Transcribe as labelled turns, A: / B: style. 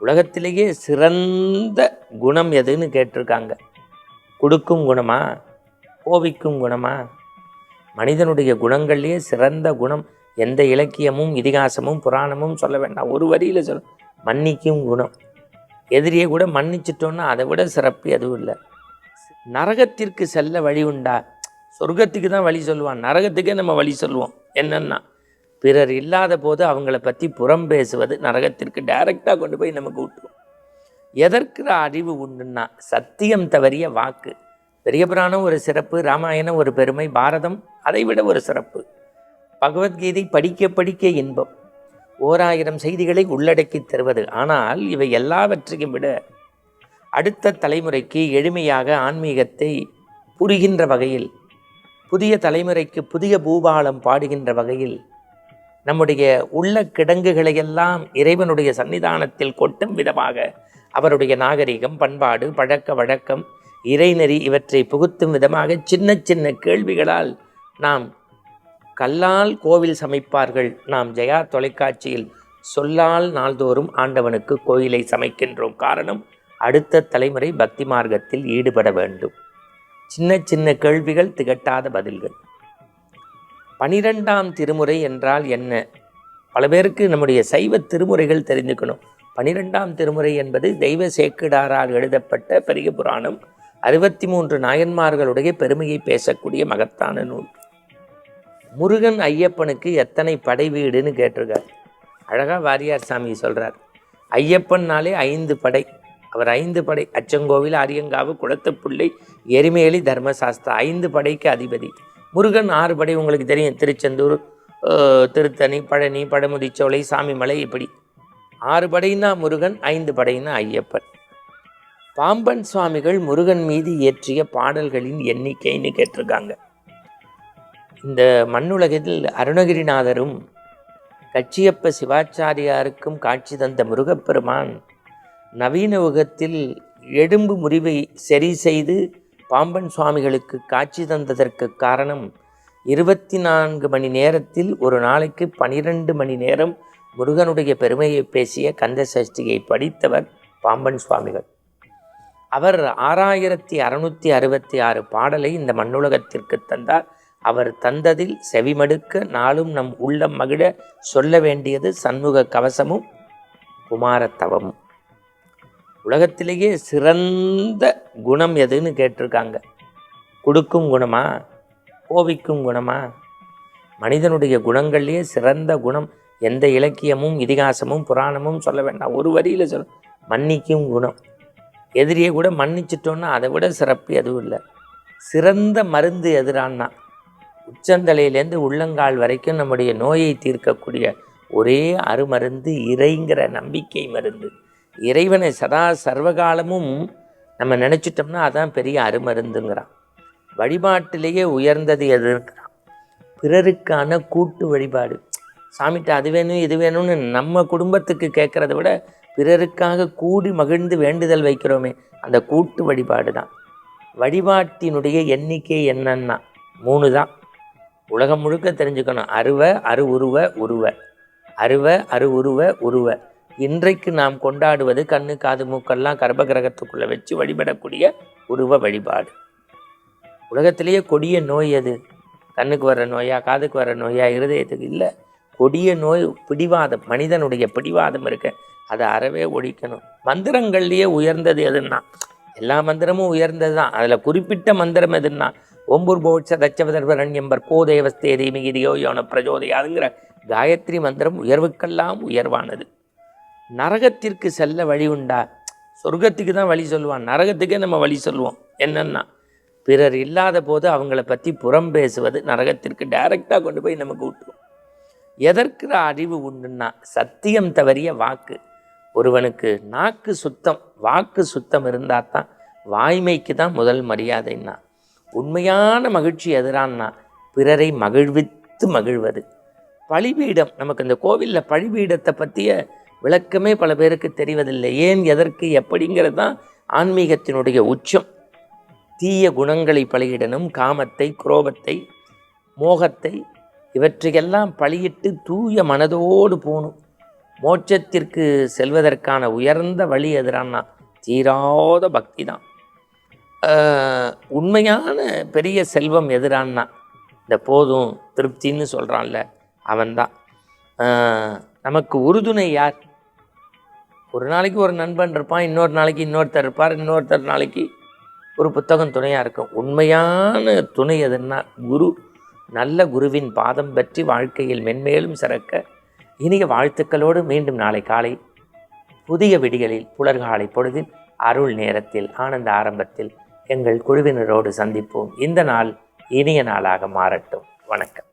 A: உலகத்திலேயே சிறந்த குணம் எதுன்னு கேட்டிருக்காங்க. கொடுக்கும் குணமா? கோவிக்கும் குணமா? மனிதனுடைய குணங்கள்லேயே சிறந்த குணம் எந்த இலக்கியமும் இதிகாசமும் புராணமும் சொல்ல வேண்டாம். ஒரு வரியில் சொல்ல மன்னிக்கும் குணம். எதிரியை கூட மன்னிச்சிட்டோன்னா அதை விட சிறப்பு எதுவும் இல்லை. நரகத்திற்கு செல்ல வழி உண்டா? சொர்க்கத்துக்கு தான் வழி சொல்லுவான். நரகத்துக்கே நம்ம வழி சொல்லுவோம். என்னென்னா பிறர் இல்லாத போது அவங்கள பற்றி புறம் பேசுவது நரகத்திற்கு டைரெக்டாக கொண்டு போய் நமக்கு விட்டுரும் எதற்கிற அறிவு உண்டுன்னா சத்தியம் தவறிய வாக்கு. பெரிய புராணம் ஒரு சிறப்பு ராமாயணம் ஒரு பெருமை பாரதம் அதை விட ஒரு சிறப்பு. பகவத்கீதை படிக்க படிக்க இன்பம். ஓராயிரம் செய்திகளை உள்ளடக்கி தருவது. ஆனால் இவை எல்லாவற்றையும் விட அடுத்த தலைமுறைக்கு எளிமையாக ஆன்மீகத்தை புரிகின்ற வகையில் புதிய தலைமுறைக்கு புதிய பூபாலம் பாடுகின்ற வகையில் நம்முடைய உள்ள கிடங்குகளையெல்லாம் இறைவனுடைய சன்னிதானத்தில் கொட்டும் விதமாக அவருடைய நாகரிகம் பண்பாடு பழக்க வழக்கம் இறைநெறி இவற்றை புகுத்தும் விதமாக சின்ன சின்ன கேள்விகளால் நாம் கல்லால் கோவில் சமைப்பார்கள். நாம் ஜெயா தொலைக்காட்சியில் சொல்லால் நாள்தோறும் ஆண்டவனுக்கு கோயிலை சமைக்கின்றோம். காரணம் அடுத்த தலைமுறை பக்தி மார்க்கத்தில் ஈடுபட வேண்டும். சின்ன சின்ன கேள்விகள் திகட்டாத பதில்கள். பனிரெண்டாம் திருமுறை என்றால் என்ன? பல பேருக்கு நம்முடைய சைவ திருமுறைகள் தெரிஞ்சுக்கணும். பனிரெண்டாம் திருமுறை என்பது தெய்வ சேக்கிடாரால் எழுதப்பட்ட பெரிய புராணம். அறுபத்தி மூன்று நாயன்மார்களுடைய பெருமையை பேசக்கூடிய மகத்தான நூல். முருகன் ஐயப்பனுக்கு எத்தனை படை வீடுன்னு கேட்டிருக்கார். அழகா வாரியார் சாமி சொல்கிறார் ஐயப்பன்னாலே ஐந்து படை. அவர் ஐந்து படை. அச்சங்கோவில் அரியங்காவு குளத்துப்புள்ளை எரிமேலி தர்மசாஸ்திரா ஐந்து படைக்கு அதிபதி. முருகன் ஆறு படை உங்களுக்கு தெரியும். திருச்செந்தூர் திருத்தணி பழனி பழமுதிச்சோலை சாமிமலை இப்படி. ஆறு படைன்னா முருகன் ஐந்து படைனா ஐயப்பன். பாம்பன் சுவாமிகள் முருகன் மீது இயற்றிய பாடல்களின் எண்ணிக்கைன்னு கேட்டிருக்காங்க. இந்த மண்ணுலகில் அருணகிரிநாதரும் கச்சியப்ப சிவாச்சாரியாருக்கும் காட்சி தந்த முருகப்பெருமான் நவீன யுகத்தில் எறும்பு முறிவை சரி செய்து பாம்பன் சுவாமிகளுக்கு காட்சி தந்ததற்கு காரணம் இருபத்தி நான்கு மணி நேரத்தில் ஒரு நாளைக்கு பனிரெண்டு மணி நேரம் முருகனுடைய பெருமையை பேசிய கந்த சஷ்டியை படித்தவர் பாம்பன் சுவாமிகள். அவர் ஆறாயிரத்தி அறுநூற்றி அறுபத்தி ஆறு பாடலை இந்த மண்ணுலகத்திற்கு தந்தார். அவர் தந்ததில் செவிமடுக்க நாளும் நம் உள்ளம் மகிழ சொல்ல வேண்டியது சண்முக கவசமும் குமாரத்தவமும். உலகத்திலேயே சிறந்த குணம் எதுன்னு கேட்டிருக்காங்க. கொடுக்கும் குணமா? கோபிக்கும் குணமா? மனிதனுடைய குணங்கள்லேயே சிறந்த குணம் எந்த இலக்கியமும் இதிகாசமும் புராணமும் சொல்ல வேண்டாம். ஒரு வரியில் சொல்ல மன்னிக்கும் குணம். எதிரியை கூட மன்னிச்சிட்டோன்னா அதை விட சிறப்பு எதுவும் இல்லை. சிறந்த மருந்து எதிரான்னா உச்சந்தலையிலேருந்து உள்ளங்கால் வரைக்கும் நம்முடைய நோயை தீர்க்கக்கூடிய ஒரே அருமருந்து இறைங்கிற நம்பிக்கை மருந்து. இறைவனை சதா சர்வகாலமும் நம்ம நினச்சிட்டோம்னா அதான் பெரிய அருமருந்துங்கிறான். வழிபாட்டிலேயே உயர்ந்தது எதுங்கிறான் பிறருக்கான கூட்டு வழிபாடு. சாமிகிட்ட அது வேணும் இது வேணும்னு நம்ம குடும்பத்துக்கு கேட்குறத விட பிறருக்காக கூடி மகிழ்ந்து வேண்டுதல் வைக்கிறோமே அந்த கூட்டு வழிபாடு தான். வழிபாட்டினுடைய எண்ணிக்கை என்னன்னா மூணு தான். உலகம் முழுக்க தெரிஞ்சுக்கணும். அருவ அரு உருவ உருவ. அருவ அரு உருவ உருவ. இன்றைக்கு நாம் கொண்டாடுவது கண்ணு காது மூக்கெல்லாம் கர்ப்பகிரகத்துக்குள்ளே வச்சு வழிபடக்கூடிய உருவ வழிபாடு. உலகத்திலேயே கொடிய நோய் அது கண்ணுக்கு வர்ற நோயா காதுக்கு வர்ற நோயா இருதயத்துக்கு இல்லை. கொடிய நோய் பிடிவாதம் மனிதனுடைய பிடிவாதம் இருக்க. அதை அறவே ஒழிக்கணும். மந்திரங்கள்லேயே உயர்ந்தது எதுன்னா? எல்லா மந்திரமும் உயர்ந்தது தான். அதில் குறிப்பிட்ட மந்திரம் எதுன்னா? ஒம்பூர் போட்ச தச்சவதர்வரண்யம்பர் கோ தேவஸ்தே தீமிகிதியோ யோன பிரஜோதயாதுங்கிற காயத்ரி மந்திரம் உயர்வுக்கெல்லாம் உயர்வானது. நரகத்திற்கு செல்ல வழி உண்டா? சொர்க்கத்துக்கு தான் வழி சொல்லுவான். நரகத்துக்கே நம்ம வழி சொல்லுவோம். என்னென்னா பிறர் இல்லாத போது அவங்கள பற்றி புறம் பேசுவது நரகத்திற்கு டைரெக்டாக கொண்டு போய் நமக்கு விட்டுரும் எதற்கிற அறிவு உண்டுன்னா சத்தியம் தவறிய வாக்கு. ஒருவனுக்கு நாக்கு சுத்தம் வாக்கு சுத்தம் இருந்தால் தான் வாய்மைக்கு தான் முதல் மரியாதைன்னா. உண்மையான மகிழ்ச்சி எதிரான்னா பிறரை மகிழ்வித்து மகிழ்வது. பழிபீடம் நமக்கு இந்த கோவிலில் பழிபீடத்தை பற்றிய விளக்கமே பல பேருக்கு தெரிவதில்லை. ஏன் எதற்கு எப்படிங்கிறது தான் ஆன்மீகத்தினுடைய உச்சம். தீய குணங்களை பலியிடணும். காமத்தை குரோபத்தை மோகத்தை இவற்றையெல்லாம் பழியிட்டு தூய மனதோடு போகணும். மோட்சத்திற்கு செல்வதற்கான உயர்ந்த வழி எதிரானா தீராத பக்தி தான். உண்மையான பெரிய செல்வம் எதிரான்னா இந்த போதும் திருப்தின்னு சொல்கிறான்ல அவன்தான் நமக்கு உறுதுணை யார் ஒரு நாளைக்கு ஒரு நண்பன் இருப்பான் இன்னொரு நாளைக்கு இன்னொருத்தர் இருப்பார் இன்னொருத்தர் நாளைக்கு ஒரு புத்தகம் துணையாக இருக்கும். உண்மையான துணை எதுன்னா குரு நல்ல குருவின் பாதம் பற்றி வாழ்க்கையில் மென்மேலும் சிறக்க இனிய வாழ்த்துக்களோடு மீண்டும் நாளை காலை புதிய விடிகளில் புலர்காலை பொழுதின் அருள் நேரத்தில் ஆனந்த ஆரம்பத்தில் எங்கள் குழுவினரோடு சந்திப்போம். இந்த நாள் இனிய நாளாக மாறட்டும். வணக்கம்.